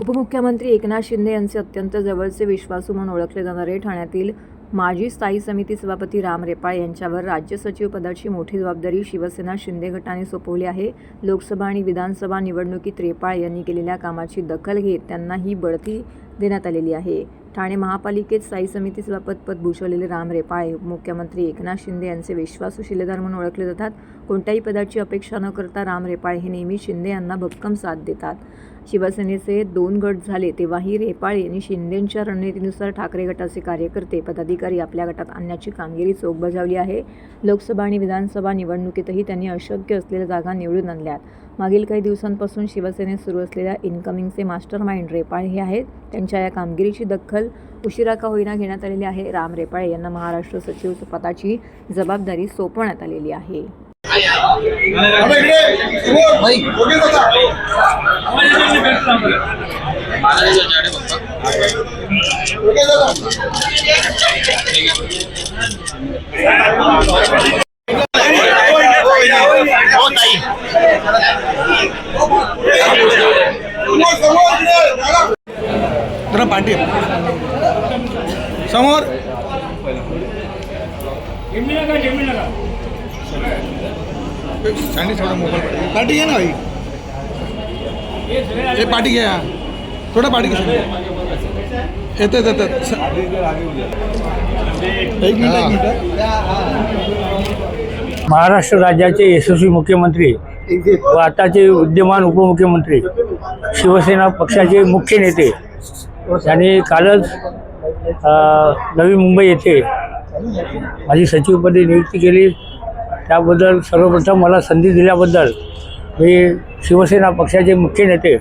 उपमुख्यमंत्री एकनाथ शिंदे यांचे अत्यंत जवळचे विश्वासू म्हणून ओळखले जाणारे ठाण्यातील माजी स्थायी समिती सभापती राम रेपाळ यांच्यावर राज्य सचिव पदाची मोठी जबाबदारी शिवसेना शिंदे गटाने सोपवली आहे. लोकसभा आणि विधानसभा निवडणुकीत रेपाळ यांनी केलेल्या कामाची दखल घेत त्यांना ही बढती देण्यात आलेली आहे. ठाणे महापालिकेत स्थायी समिती पद भूषवलेले राम रेपाळे मुख्यमंत्री एकनाथ शिंदे यांचे विश्वासू शिलेदार म्हणून ओळखले जातात. कोणत्याही पदाची अपेक्षा न करता राम रेपाळे हे नेहमी शिंदे यांना भक्कम साथ देतात. शिवसेनेचे दोन गट झाले तेव्हाही रेपाळे यांनी शिंदेंच्या रणनीतीनुसार ठाकरे गटाचे कार्यकर्ते पदाधिकारी आपल्या गटात आणण्याची कामगिरी चोख बजावली आहे. लोकसभा आणि विधानसभा निवडणुकीतही त्यांनी अशक्य असलेल्या जागा निवडून आणल्यात. मागील काही दिवसांपासून शिवसेनेत सुरू असलेल्या इन्कमिंगचे मास्टर माइंड रेपाळे हे आहेत. त्यांच्या या कामगिरीची दखल उशिरा का होईना घेण्यात आलेली आहे. राम रेपाळे यांना महाराष्ट्र सचिव पदाची जबाबदारी सोपवण्यात आलेली आहे आता इकडे समोर वकील बसा. वकील बसा. समोर समोर इकडे जागा. जरा पाठी समोर. सांडी थोडा मोबाईल पाठी. घ्या ना भाई. हे. पाठी घ्या थोडा पाठी घ्या येतात येतात एक मिनिट एक मिनिट महाराष्ट्र राज्याचे यशस्वी मुख्यमंत्री व आताचे विद्यमान उपमुख्यमंत्री शिवसेना पक्षाचे मुख्य नेते त्यांनी कालच नवी मुंबई येथे माझी सचिवपदी नियुक्ती केली. त्याबद्दल सर्वप्रथम मला संधी दिल्याबद्दल मी शिवसेना पक्षाचे मुख्य नेते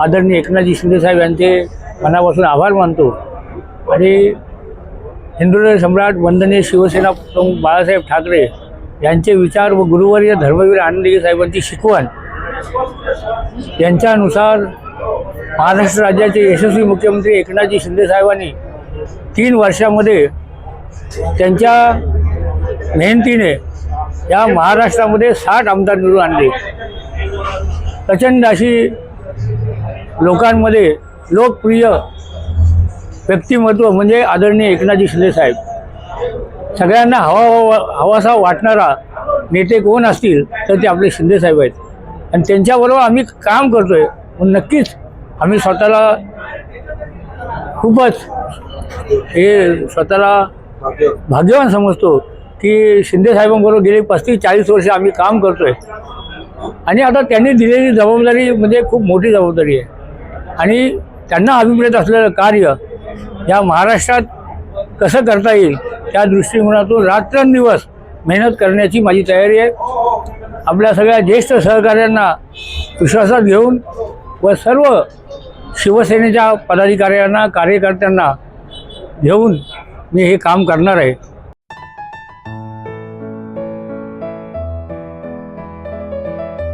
आदरणीय एकनाथजी शिंदेसाहेब यांचे मनापासून आभार मानतो. आणि हिंदुहृदय सम्राट वंदनीय शिवसेना प्रमुख बाळासाहेब ठाकरे यांचे विचार व गुरुवर्य धर्मवीर आनंदगी साहेबांची शिकवण यांच्यानुसार महाराष्ट्र राज्याचे यशस्वी मुख्यमंत्री एकनाथजी शिंदेसाहेबांनी तीन वर्षामध्ये त्यांच्या मेहनतीने या महाराष्ट्रामध्ये साठ आमदार निवडून आणले. प्रचंड अशी लोकांमध्ये लोकप्रिय व्यक्तिमत्व म्हणजे आदरणीय एकनाथजी शिंदेसाहेब सगळ्यांना हवा हवासा वाटणारा नेते कोण असतील तर ते आपले शिंदेसाहेब आहेत. आणि त्यांच्याबरोबर आम्ही काम करतो आहे नक्कीच आम्ही स्वतःला खूपच हे स्वतःला भाग्यवान समजतो की शिंदेसाहेबांबरोबर गेली पस्तीस चाळीस वर्ष आम्ही काम करतो आहे आणि आता त्यांनी दिलेली जबाबदारी म्हणजे खूप मोठी जबाबदारी आहे. आणि त्यांना अभिप्रेत असलेलं कार्य या महाराष्ट्रात कसं करता येईल त्या दृष्टिकोनातून रात्रंदिवस मेहनत करण्याची माझी तयारी आहे. आपल्या सगळ्या ज्येष्ठ सहकाऱ्यांना विश्वासात घेऊन व सर्व शिवसेनेच्या पदाधिकाऱ्यांना कार्यकर्त्यांना घेऊन मी हे काम करणार आहे.